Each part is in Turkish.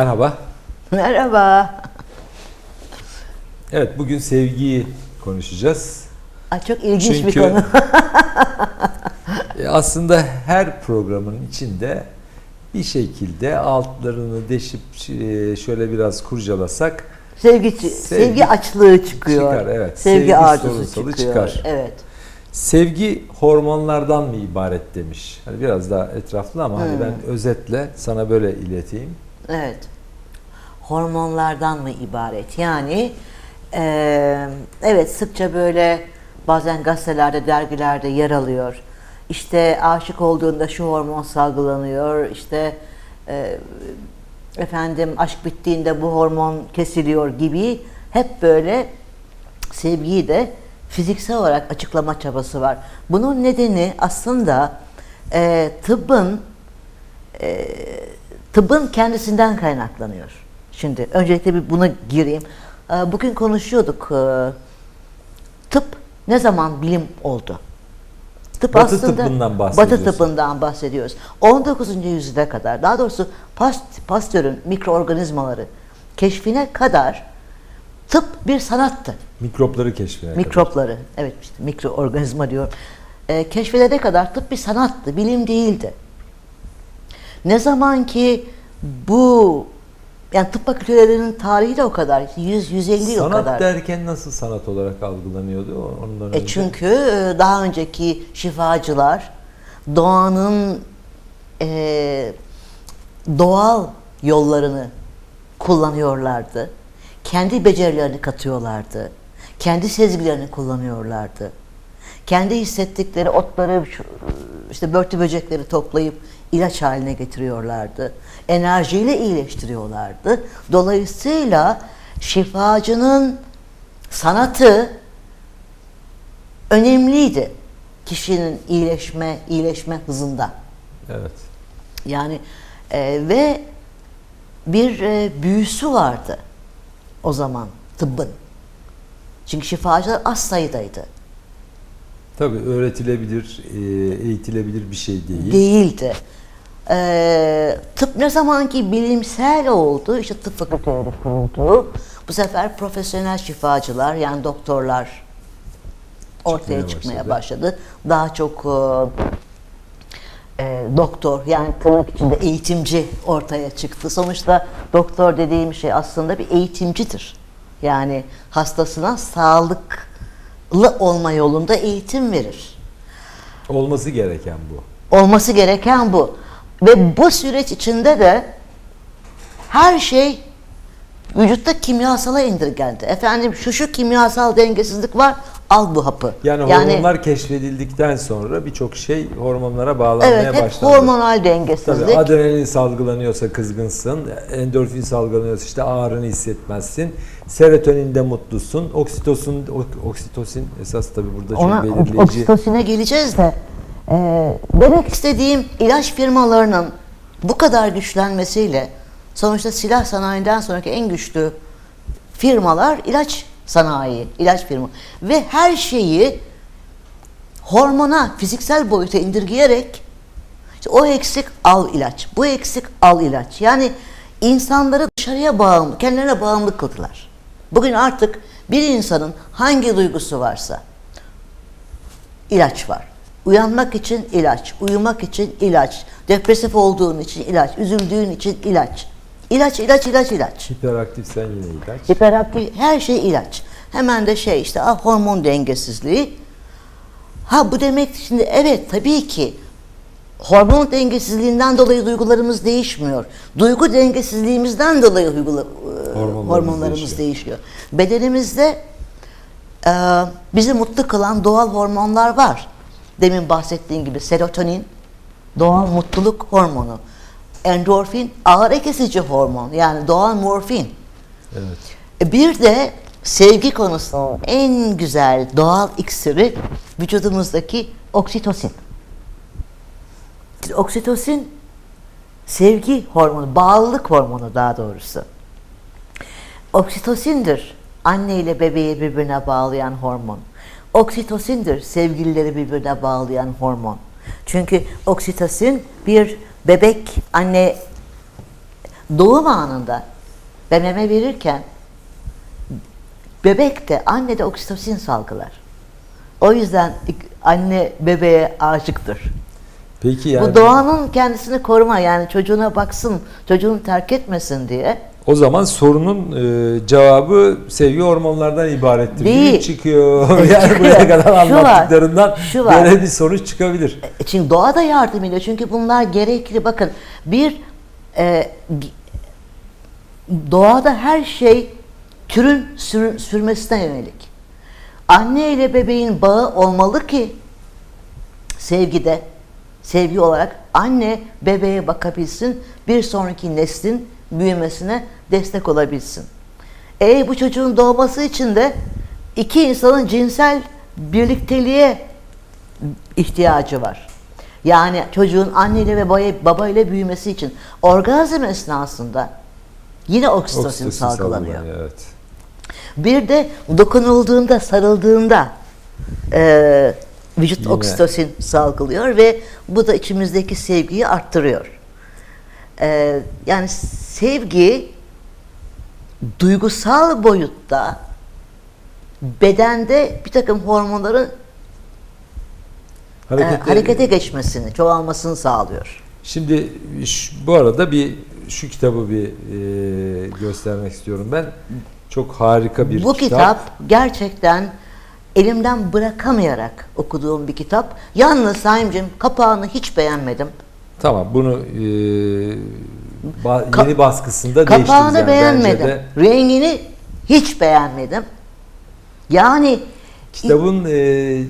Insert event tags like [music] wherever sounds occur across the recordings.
Merhaba. Merhaba. Evet bugün sevgiyi konuşacağız. Ay, çok ilginç bir Çünkü konu. [laughs] e, aslında her programın içinde bir şekilde altlarını deşip e, şöyle biraz kurcalasak Sevgi, Sevgi- sevgi açlığı çıkıyor. Çıkar, evet. Sevgi, Sevgi arzusu çıkıyor. çıkar. Evet. sevgi hormonlardan mı ibaret demiş. Hani biraz daha etraflı ama hani ben özetle sana böyle ileteyim. Evet. Hormonlardan mı ibaret? Yani eee, evet sıkça böyle bazen gazetelerde, dergilerde yer alıyor. İşte aşık olduğunda şu hormon salgılanıyor. İşte eee, efendim aşk bittiğinde bu hormon kesiliyor gibi hep böyle sevgiyi de fiziksel olarak açıklama çabası var. Bunun nedeni aslında eee tıbbın e, tıbbın kendisinden kaynaklanıyor. Şimdi öncelikle bir buna gireyim. E, Bugün konuşuyorduk. e, Tıp ne zaman bilim oldu? Tıp Batı tıbbından Batı bahsediyorsun. tıbbından bahsediyoruz. 19. yüzyılda kadar, daha doğrusu Past- Pasteur'ün mikroorganizmaları keşfine kadar tıp bir sanattı. Mikropları keşfine kadar. Mikropları, evet işte mikroorganizma diyor. E, keşfedene kadar tıp bir sanattı, bilim değildi. Ne zaman ki bu yani tıp fakültelerinin tarihi de o kadar 100 150 yıl Sanat kadar. derken nasıl sanat olarak algılanıyordu ondan E önce? çünkü e, daha önceki şifacılar doğanın e, doğal yollarını kullanıyorlardı. Kendi becerilerini katıyorlardı. Kendi sezgilerini kullanıyorlardı. Kendi hissettikleri otları, işte börtü böcekleri toplayıp ilaç haline getiriyorlardı. Enerjiyle iyileştiriyorlardı. Dolayısıyla şifacının sanatı önemliydi kişinin iyileşme iyileşme hızında. Evet. Yani e, ve bir e, büyüsü vardı o zaman tıbbın. Çünkü şifacılar az sayıdaydı. Tabii öğretilebilir, e, eğitilebilir bir şey değil. Değildi. E, tıp ne zaman ki bilimsel oldu, işte tıp fakülteleri kuruldu. Bu sefer profesyonel şifacılar yani doktorlar ortaya Çıkmaya çıkmaya başladı. başladı. Daha çok e, e, doktor yani tırnak içinde eğitimci ortaya çıktı. Sonuçta doktor dediğim şey aslında bir eğitimcidir. Yani hastasına sağlıklı olma yolunda eğitim verir. Olması gereken bu. Olması gereken bu. Ve bu süreç içinde de her şey vücutta kimyasala indirgendi. Efendim şu şu kimyasal dengesizlik var, al bu hapı. Yani, hormonlar keşfedildikten sonra birçok şey hormonlara bağlanmaya evet, hep başlandı. hormonal dengesizlik. Tabii adrenalin salgılanıyorsa kızgınsın, endorfin salgılanıyorsa işte ağrını hissetmezsin, serotoninde mutlusun, oksitosin, ok- oksitosin esas tabii burada çok Ona belirleyici. oksitosine geleceğiz de e, demek istediğim ilaç firmalarının bu kadar güçlenmesiyle sonuçta silah sanayinden sonraki en güçlü firmalar ilaç sanayi, ilaç firma ve her şeyi hormona, fiziksel boyuta indirgeyerek işte o eksik al ilaç, bu eksik al ilaç. Yani insanları dışarıya bağımlı, kendilerine bağımlı kıldılar. Bugün artık bir insanın hangi duygusu varsa ilaç var. Uyanmak için ilaç, uyumak için ilaç, depresif olduğun için ilaç, üzüldüğün için ilaç. İlaç, ilaç, ilaç, ilaç. Hiperaktifsen yine ilaç. Hiperaktif, her şey ilaç. Hemen de şey işte ah, hormon dengesizliği. Ha bu demek şimdi evet tabii ki hormon dengesizliğinden dolayı duygularımız değişmiyor. Duygu dengesizliğimizden dolayı uygula- e, Hormonlarımız hormonlarımız değişiyor. değişiyor. Bedenimizde e, bizi mutlu kılan doğal hormonlar var. Demin bahsettiğim gibi serotonin doğal mutluluk hormonu. Endorfin ağrı kesici hormon yani doğal morfin. Evet. E, Bir de sevgi konusunun en güzel doğal iksiri vücudumuzdaki oksitosin. Oksitosin sevgi hormonu, bağlılık hormonu daha doğrusu. Oksitosindir anne ile bebeği birbirine bağlayan hormon. Oksitosindir sevgilileri birbirine bağlayan hormon. Çünkü oksitosin bir bebek anne doğum anında ve meme verirken bebek de anne de oksitosin salgılar. O yüzden anne bebeğe aşıktır. Peki yani Bu doğanın kendisini koruma yani çocuğuna baksın, çocuğunu terk etmesin diye. O zaman sorunun e, cevabı sevgi hormonlardan ibarettir. Değil. Değil. çıkıyor. E, [laughs] yani çıkıyor. buraya kadar Şu var, anlattıklarından şu var. böyle bir sonuç çıkabilir. E, Çünkü doğa da yardım ediyor. Çünkü bunlar gerekli. Bakın bir e, doğada her şey türün sür- sürmesine yönelik. Anne ile bebeğin bağı olmalı ki sevgide, sevgi olarak anne bebeğe bakabilsin, bir sonraki neslin büyümesine destek olabilsin. E bu çocuğun doğması için de iki insanın cinsel birlikteliğe ihtiyacı var. Yani çocuğun anneyle ve baba- babayla büyümesi için orgazm esnasında yine oksitosin, Oksitosin salgılanıyor. salgılanıyor, Evet. Bir de dokunulduğunda, sarıldığında e, vücut Yine. oksitosin salgılıyor ve bu da içimizdeki sevgiyi arttırıyor. E, yani sevgi duygusal boyutta bedende bir takım hormonların e, Harekete, harekete geçmesini, çoğalmasını sağlıyor. Şimdi şu- bu arada bir şu kitabı bir e, göstermek istiyorum ben. Çok harika bir Bu kitap gerçekten elimden bırakamayarak okuduğum bir kitap. Yalnız Saim'cim kapağını hiç beğenmedim. Tamam bunu e, ba- Ka- yeni baskısında Kapağını beğenmedim. de Rengini hiç beğenmedim. Yani kitabın e,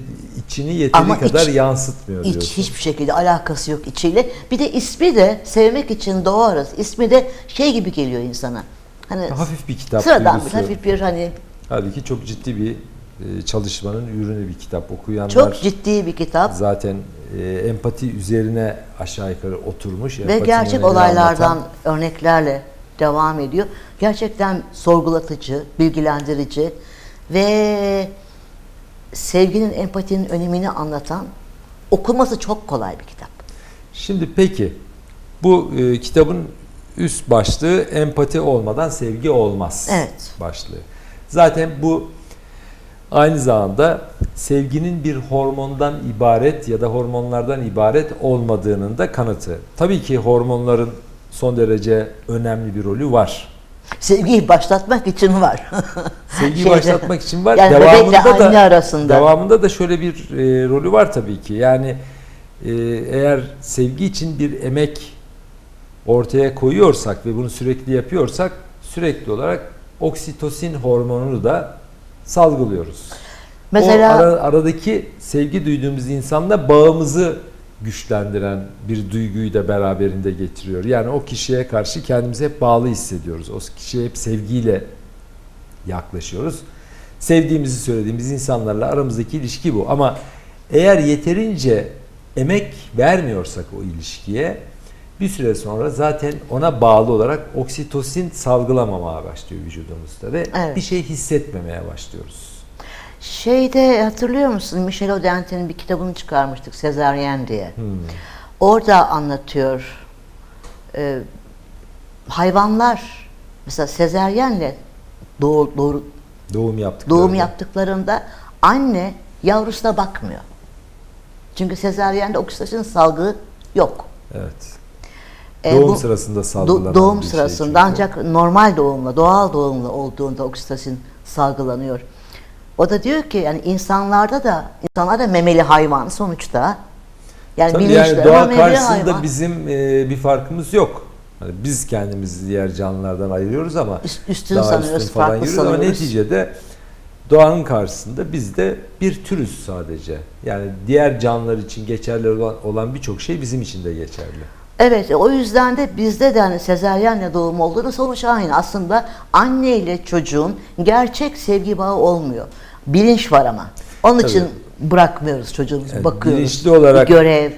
içini yeteri Ama kadar iç- yansıtmıyor hiç diyorsun. hiçbir şekilde alakası yok içiyle. Bir de ismi de sevmek için doğarız. İsmi de şey gibi geliyor insana. Hani Hafif bir kitap sıradan bir hafif bir hani Halbuki çok ciddi bir e, çalışmanın ürünü bir kitap. Okuyanlar çok ciddi bir kitap zaten e, empati üzerine aşağı yukarı oturmuş. ve gerçek olaylardan anlatan- örneklerle devam ediyor. Gerçekten sorgulatıcı, bilgilendirici ve sevginin, empatinin önemini anlatan okuması çok kolay bir kitap. Şimdi peki bu e, kitabın üst başlığı empati olmadan sevgi olmaz. Evet. Başlığı. Zaten bu aynı zamanda sevginin bir hormondan ibaret ya da hormonlardan ibaret olmadığının da kanıtı. Tabii ki hormonların son derece önemli bir rolü var. Sevgiyi başlatmak için var. [laughs] Sevgiyi Şeyde- başlatmak için var. Yani devamında anne da arasında. devamında da şöyle bir e, rolü var tabii ki. Yani e, eğer sevgi için bir emek ortaya koyuyorsak ve bunu sürekli yapıyorsak sürekli olarak oksitosin hormonunu da salgılıyoruz. Mesela o ara- aradaki sevgi duyduğumuz insanla bağımızı güçlendiren bir duyguyu da beraberinde getiriyor. Yani o kişiye karşı kendimizi hep bağlı hissediyoruz. O kişiye hep sevgiyle yaklaşıyoruz. Sevdiğimizi söylediğimiz insanlarla aramızdaki ilişki bu. Ama eğer yeterince emek vermiyorsak o ilişkiye bir süre sonra zaten ona bağlı olarak oksitosin salgılamamaya başlıyor vücudumuzda ve Evet. bir şey hissetmemeye başlıyoruz. şeyde hatırlıyor musun? Michel Audente'nin bir kitabını çıkarmıştık Sezaryen diye. Hmm. Orada anlatıyor. Ee, hayvanlar mesela sezeryenle doğu, doğru, Doğum yaptıklarında. doğum yaptıklarında anne yavrusuna bakmıyor. Çünkü sezeryende oksitosin salgı yok. Evet. Ee, doğum bu- sırasında Do- salgılanan doğum bir şey sırasında çünkü. ancak normal doğumla, doğal doğumla olduğunda oksitosin salgılanıyor. O da diyor ki yani insanlarda da insanlar da memeli hayvan sonuçta. Yani Tabii yani ama doğa karşısında hayvan. bizim e, bir farkımız yok. Hani biz kendimizi diğer canlılardan ayırıyoruz ama Üst- üstün daha sanıyoruz, üstün falan yürüyoruz ama sanıyoruz. neticede doğanın karşısında biz de bir türüz sadece. Yani diğer canlılar için geçerli olan, olan birçok şey bizim için de geçerli. Evet, o yüzden de bizde de hani sezeryenle doğum olduğunu sonuç aynı. Aslında anne ile çocuğun gerçek sevgi bağı olmuyor. Bilinç var ama. Onun Tabii. için bırakmıyoruz çocuğumuzu, Yani bakıyoruz. bilinçli olarak- görev.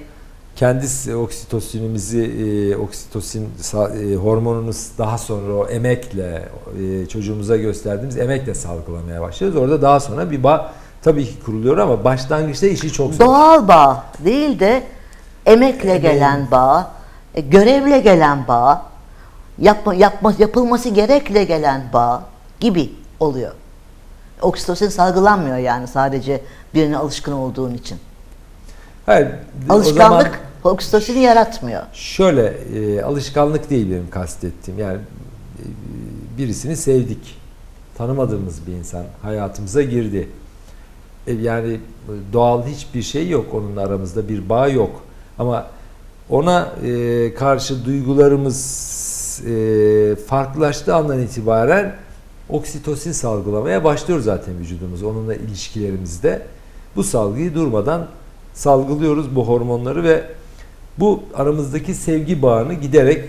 Kendi oksitosinimizi, e, oksitosin e, hormonunu daha sonra o emekle e, çocuğumuza gösterdiğimiz emekle salgılamaya başlıyoruz. Orada daha sonra bir bağ tabii ki kuruluyor ama başlangıçta işi çok zor. Doğal bağ değil de emekle gelen bağ, e, görevle gelen bağ. yapma, yapma, yapılması gerekle gelen bağ gibi oluyor. Oksitosin salgılanmıyor yani sadece birine alışkın olduğun için. Hayır, o Alışkanlık zaman oksitosini yaratmıyor. şöyle e, alışkanlık değil benim kastettiğim. Yani e, birisini sevdik. Tanımadığımız bir insan hayatımıza girdi. E, yani doğal hiçbir şey yok onunla aramızda bir bağ yok. Ama ona e, karşı duygularımız e, farklılaştığı andan itibaren oksitosin salgılamaya başlıyor zaten vücudumuz onunla ilişkilerimizde. Bu salgıyı durmadan salgılıyoruz bu hormonları ve bu aramızdaki sevgi bağını giderek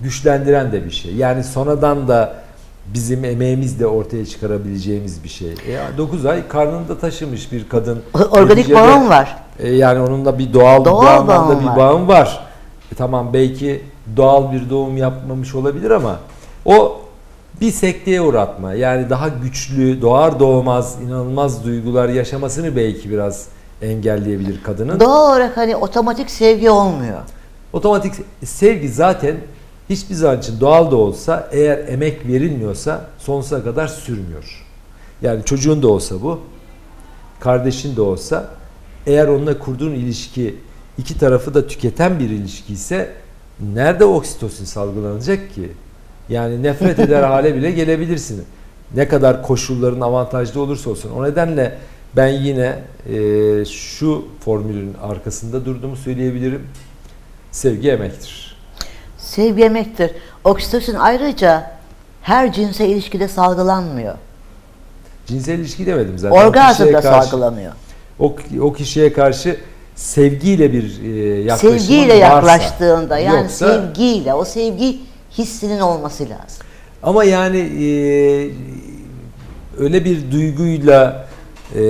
güçlendiren de bir şey. Yani sonradan da bizim emeğimizle ortaya çıkarabileceğimiz bir şey. E, 9 ay karnında taşımış bir kadın. Organik bağım var. e, yani onunla bir doğal, Doğal bir anlamda bağım bir var. bağım var. E, tamam belki doğal bir doğum yapmamış olabilir ama o bir sekteye uğratma. Yani daha güçlü, doğar doğmaz inanılmaz duygular yaşamasını belki biraz engelleyebilir kadının. Doğal olarak hani otomatik sevgi olmuyor. Otomatik sevgi zaten hiçbir zaman için doğal da olsa eğer emek verilmiyorsa sonsuza kadar sürmüyor. Yani çocuğun da olsa bu, kardeşin de olsa eğer onunla kurduğun ilişki iki tarafı da tüketen bir ilişki ise nerede oksitosin salgılanacak ki? Yani nefret eder [laughs] hale bile gelebilirsin. Ne kadar koşulların avantajlı olursa olsun. O nedenle ben yine e, şu formülün arkasında durduğumu söyleyebilirim. Sevgi emektir. Sevgi emektir. Oksitosin ayrıca her cinse ilişkide salgılanmıyor. Cinsel ilişki demedim zaten. Orgazmda karşı- salgılanıyor. O, o kişiye karşı sevgiyle bir e, yaklaşımın Sevgiyle varsa, yaklaştığında yani yoksa- sevgiyle o sevgi hissinin olması lazım. Ama yani e, öyle bir duyguyla e,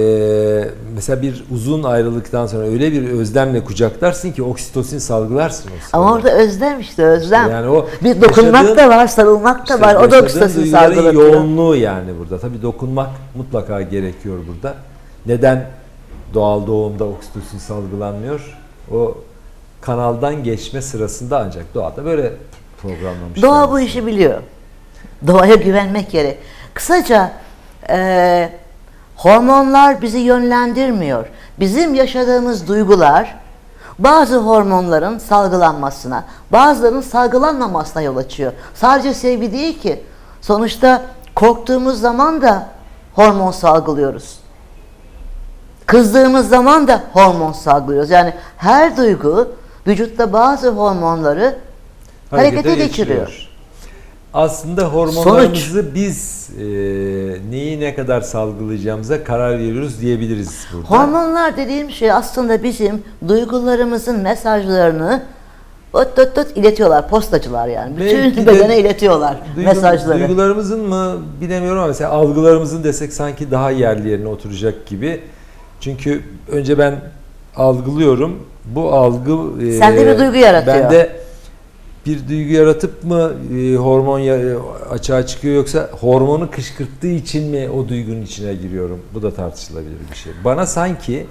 mesela bir uzun ayrılıktan sonra öyle bir özlemle kucaklarsın ki oksitosin salgılarsın. Ama orada özlem işte özlem. Yani o bir dokunmak yaşadığın- da var, sarılmak da İşte var. O da oksitosin salgılatıyor. yoğunluğu yani burada. Tabii dokunmak mutlaka gerekiyor burada. Neden doğal doğumda oksitosin salgılanmıyor? O kanaldan geçme sırasında ancak doğada böyle programlamışlar. Doğa bu işi biliyor. Doğaya güvenmek gerek. Kısaca e, hormonlar bizi yönlendirmiyor. Bizim yaşadığımız duygular bazı hormonların salgılanmasına, bazılarının salgılanmamasına yol açıyor. Sadece sevgi değil ki. Sonuçta korktuğumuz zaman da hormon salgılıyoruz. Kızdığımız zaman da hormon salgılıyoruz. Yani her duygu vücutta bazı hormonları harekete geçiriyor. Aslında hormonlarımızı biz e, neyi ne kadar salgılayacağımıza karar veriyoruz diyebiliriz burada. Hormonlar dediğim şey aslında bizim duygularımızın mesajlarını öt öt öt iletiyorlar. Postacılar yani. Belki Bütün de bedene iletiyorlar Duygu- mesajları. Duygularımızın mı bilemiyorum ama mesela algılarımızın desek sanki daha yerli yerine oturacak gibi. Çünkü önce ben algılıyorum. Bu algı e, Sende bir duygu yaratıyor. Bende bir duygu yaratıp mı e, hormon ya- açığa çıkıyor yoksa hormonu kışkırttığı için mi o duygunun içine giriyorum? Bu da tartışılabilir bir şey. Bana sanki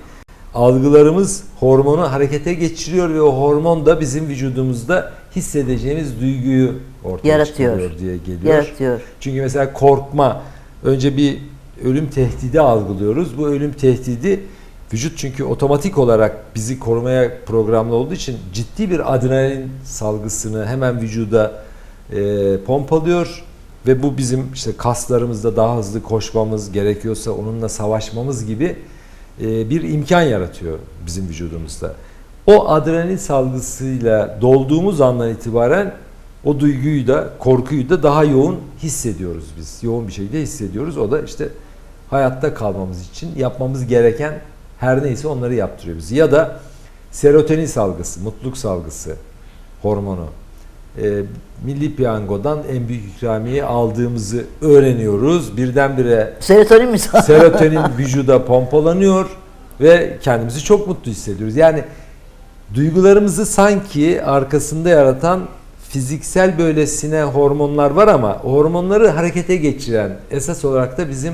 algılarımız hormonu harekete geçiriyor ve o hormon da bizim vücudumuzda hissedeceğimiz duyguyu ortaya Yaratıyor. çıkarıyor diye geliyor. Yaratıyor. Çünkü mesela korkma önce bir ölüm tehdidi algılıyoruz. Bu ölüm tehdidi vücut çünkü otomatik olarak bizi korumaya programlı olduğu için ciddi bir adrenalin salgısını hemen vücuda e, pompalıyor ve bu bizim işte kaslarımızda daha hızlı koşmamız gerekiyorsa onunla savaşmamız gibi e, bir imkan yaratıyor bizim vücudumuzda. O adrenalin salgısıyla dolduğumuz andan itibaren o duyguyu da korkuyu da daha yoğun hissediyoruz biz. Yoğun bir şekilde hissediyoruz. O da işte hayatta kalmamız için yapmamız gereken her neyse onları yaptırıyor bizi. Ya da serotonin salgısı, mutluluk salgısı hormonu. Ee, Milli Piyango'dan en büyük ikramiye aldığımızı öğreniyoruz. Birdenbire Serotonin mi? serotonin [laughs] vücuda pompalanıyor ve kendimizi çok mutlu hissediyoruz. Yani duygularımızı sanki arkasında yaratan fiziksel böylesine hormonlar var ama hormonları harekete geçiren esas olarak da bizim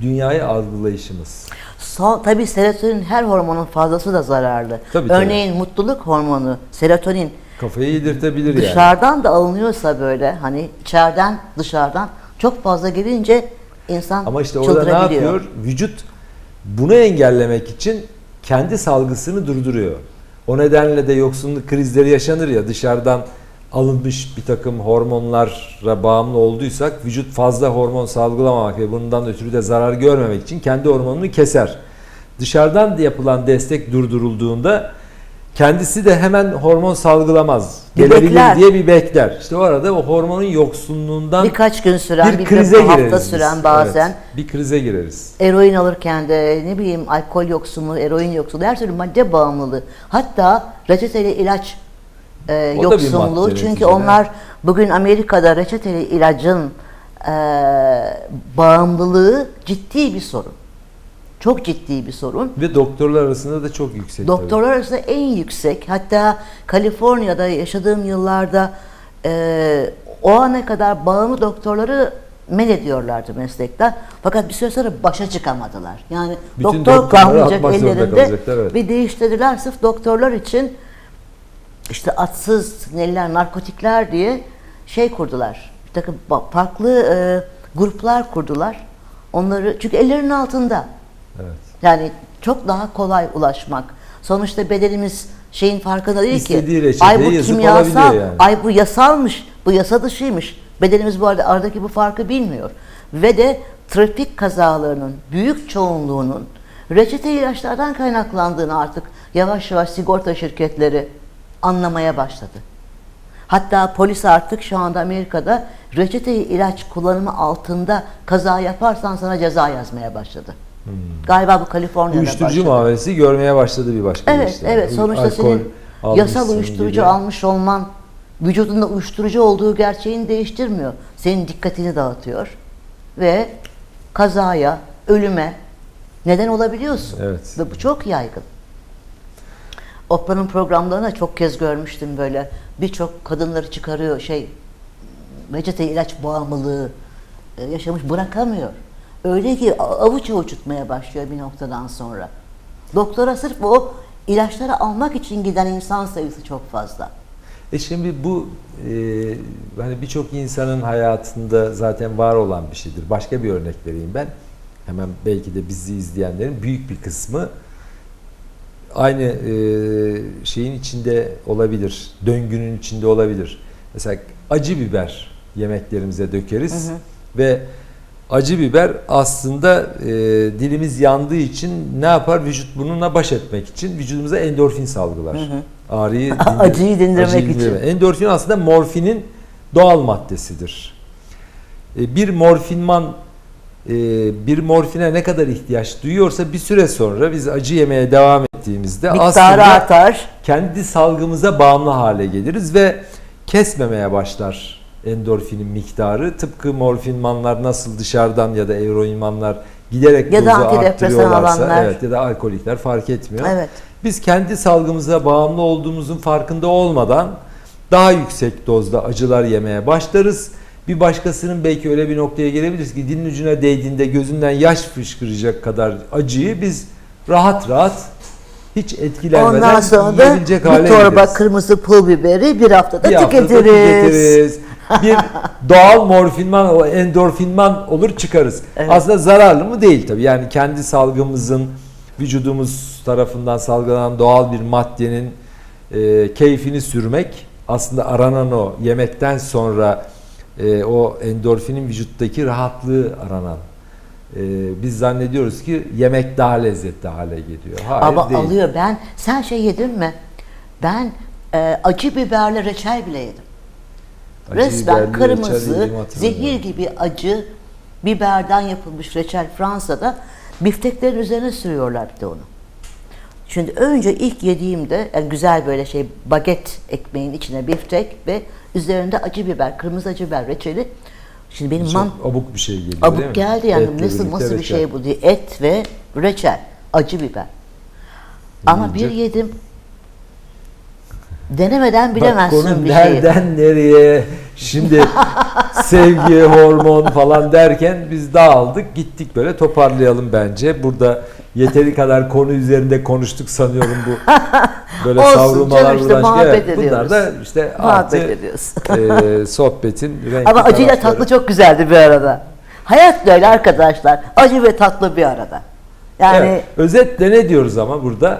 dünyayı algılayışımız. Son, tabii serotonin her hormonun fazlası da zararlı. Tabii, tabii. Örneğin mutluluk hormonu, serotonin Kafayı yedirtebilir yani. Dışarıdan da alınıyorsa böyle hani içeriden dışarıdan çok fazla gelince insan Ama işte orada ne yapıyor? Vücut bunu engellemek için kendi salgısını durduruyor. O nedenle de yoksunluk krizleri yaşanır ya dışarıdan alınmış bir takım hormonlara bağımlı olduysak vücut fazla hormon salgılamamak ve bundan ötürü de zarar görmemek için kendi hormonunu keser. Dışarıdan yapılan destek durdurulduğunda kendisi de hemen hormon salgılamaz. Bir Gelebilir bekler. diye bir bekler. İşte o arada o hormonun yoksunluğundan Birkaç gün süren, bir bir, krize hafta gireriz. süren bazen Evet, bir krize gireriz. eroin alırken de ne bileyim alkol yoksunluğu, eroin yoksunluğu, her türlü madde bağımlılığı. Hatta reçeteli ilaç e, yoksunluğu. Çünkü onlar bugün Amerika'da reçeteli ilacın e, bağımlılığı ciddi bir sorun. Çok ciddi bir sorun. Ve doktorlar arasında da çok yüksek. Doktorlar arasında en yüksek. Hatta Kaliforniya'da yaşadığım yıllarda e, o ana kadar bağımlı doktorları men ediyorlardı meslekten. Fakat bir süre sonra başa çıkamadılar. Yani Bütün doktor kalmayacak ellerinde evet. ve değiştirdiler sırf doktorlar için işte atsız neler narkotikler diye şey kurdular. Bir takım farklı e, gruplar kurdular. Onları çünkü ellerinin altında. Evet. Yani çok daha kolay ulaşmak. Sonuçta bedenimiz şeyin farkında değil İstediği ki. Ay bu kimyasal, yani. ay bu yasalmış, bu yasa dışıymış. Bedenimiz bu arada aradaki bu farkı bilmiyor. Ve de trafik kazalarının büyük çoğunluğunun reçete ilaçlardan kaynaklandığını artık yavaş yavaş sigorta şirketleri anlamaya başladı. Hatta polis artık şu anda Amerika'da reçete ilaç kullanımı altında kaza yaparsan sana ceza yazmaya başladı. Galiba bu Kaliforniya'da Hmm. Uyuşturucu başladı. muamelesi görmeye başladı bir başka Evet, işte. evet. Sonuçta alkol senin yasal uyuşturucu gibi. almış olman vücudunda uyuşturucu olduğu gerçeğini değiştirmiyor. Senin dikkatini dağıtıyor ve kazaya, ölüme neden olabiliyorsun. Evet. Ve bu çok yaygın. Oprah'ın programlarına çok kez görmüştüm böyle. Birçok kadınları çıkarıyor şey reçete ilaç bağımlılığı e, yaşamış bırakamıyor. Öyle ki avuç avuç yutmaya başlıyor bir noktadan sonra. Doktora sırf o ilaçları almak için giden insan sayısı çok fazla. E şimdi bu e, hani birçok insanın hayatında zaten var olan bir şeydir. Başka bir örnek vereyim ben. Hemen belki de bizi izleyenlerin büyük bir kısmı aynı e, şeyin içinde olabilir. Döngünün içinde olabilir. Mesela acı biber yemeklerimize dökeriz ve acı biber aslında e, dilimiz yandığı için ne yapar? Vücut bununla baş etmek için vücudumuza endorfin salgılar. Ağrıyı [laughs] dindir- Acıyı dindirmek acıyı için. Endorfin aslında morfinin doğal maddesidir. E, bir morfinman e, bir morfine ne kadar ihtiyaç duyuyorsa bir süre sonra biz acı yemeye devam ettiğimizde Miktarı aslında artar. kendi salgımıza bağımlı hale geliriz ve kesmemeye başlar endorfinin miktarı. Tıpkı morfinmanlar nasıl dışarıdan ya da eroinmanlar giderek Ya da dozu arttırıyorlarsa evet ya da alkolikler fark etmiyor. Evet. Biz kendi salgımıza bağımlı olduğumuzun farkında olmadan daha yüksek dozda acılar yemeye başlarız. Bir başkasının belki öyle bir noktaya gelebiliriz ki dilin ucuna değdiğinde gözünden yaş fışkıracak kadar acıyı biz rahat rahat hiç etkilenmeden Ondan sonra da yiyebilecek hale bir torba geliriz. kırmızı pul biberi bir haftada Bir haftada tüketiriz. tüketiriz. [laughs] Bir doğal morfinman, endorfinman olur çıkarız. Evet. Aslında zararlı mı değil tabii. Yani kendi salgımızın vücudumuz tarafından salgılanan doğal bir maddenin e, keyfini sürmek aslında aranan o yemekten sonra e, o endorfinin vücuttaki rahatlığı aranan. E, biz zannediyoruz ki yemek daha lezzetli hale geliyor. Hayır Ama değil. alıyor. Ben sen şey yedin mi? Ben e, acı biberli reçel bile yedim. Acı Resmen biberli reçel kırmızı, yediğimi hatırlamıyorum. zehir gibi acı biberden yapılmış reçel Fransa'da bifteklerin üzerine sürüyorlar bir de onu. Şimdi önce ilk yediğimde yani güzel böyle şey baget ekmeğin içine biftek ve üzerinde acı biber, kırmızı acı biber reçeli. Şimdi benim Çok man abuk bir şey geliyor değil mi? abuk geldi yani Etle nasıl nasıl bir reçel. şey bu diye et ve reçel, acı biber. Ama bir yedim. Denemeden Bak bilemezsin konu bir şeyi. nereden nereye? Şimdi [laughs] sevgi, hormon falan derken biz dağıldık. Gittik böyle toparlayalım bence. Burada yeteri kadar konu üzerinde konuştuk sanıyorum bu. [laughs] Böyle Olsun savrulmalar canım, işte çıkıyor. muhabbet Evet, Bunlar da işte Muhabbet artı e, [laughs] sohbetin renkli Ama acıyla tarafları. tatlı çok güzeldi bir arada. Hayat da öyle arkadaşlar. Acı ve tatlı bir arada. Yani Evet, özetle ne diyoruz ama burada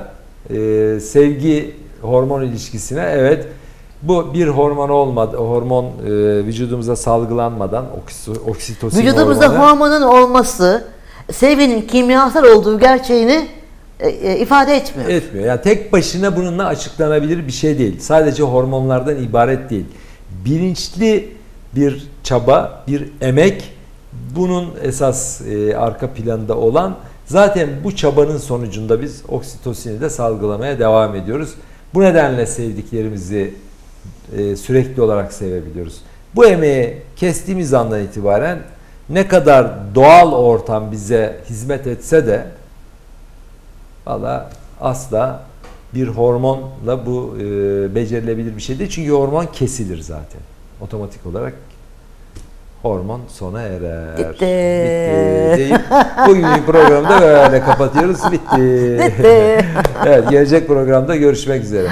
Ee, sevgi hormon ilişkisine evet bu bir hormon olmadı hormon e, vücudumuza salgılanmadan oksi- oksitosin vücudumuzda hormonu hormonun olması sevginin kimyasal olduğu gerçeğini e, e, ifade etmiyor. etmiyor. Yani tek başına bununla açıklanabilir bir şey değil. Sadece hormonlardan ibaret değil. Bilinçli bir çaba, bir emek bunun esas e, arka planında olan zaten bu çabanın sonucunda biz oksitosini de salgılamaya devam ediyoruz. Bu nedenle sevdiklerimizi e, sürekli olarak sevebiliyoruz. Bu emeği kestiğimiz andan itibaren ne kadar doğal ortam bize hizmet etse de Valla asla bir hormonla bu e, becerilebilir bir şey değil. Çünkü hormon kesilir zaten. Otomatik olarak hormon sona erer. Bitti. Bitti deyip bugünkü programı da böyle kapatıyoruz. Bitti. Bitti. [laughs] evet gelecek programda görüşmek üzere.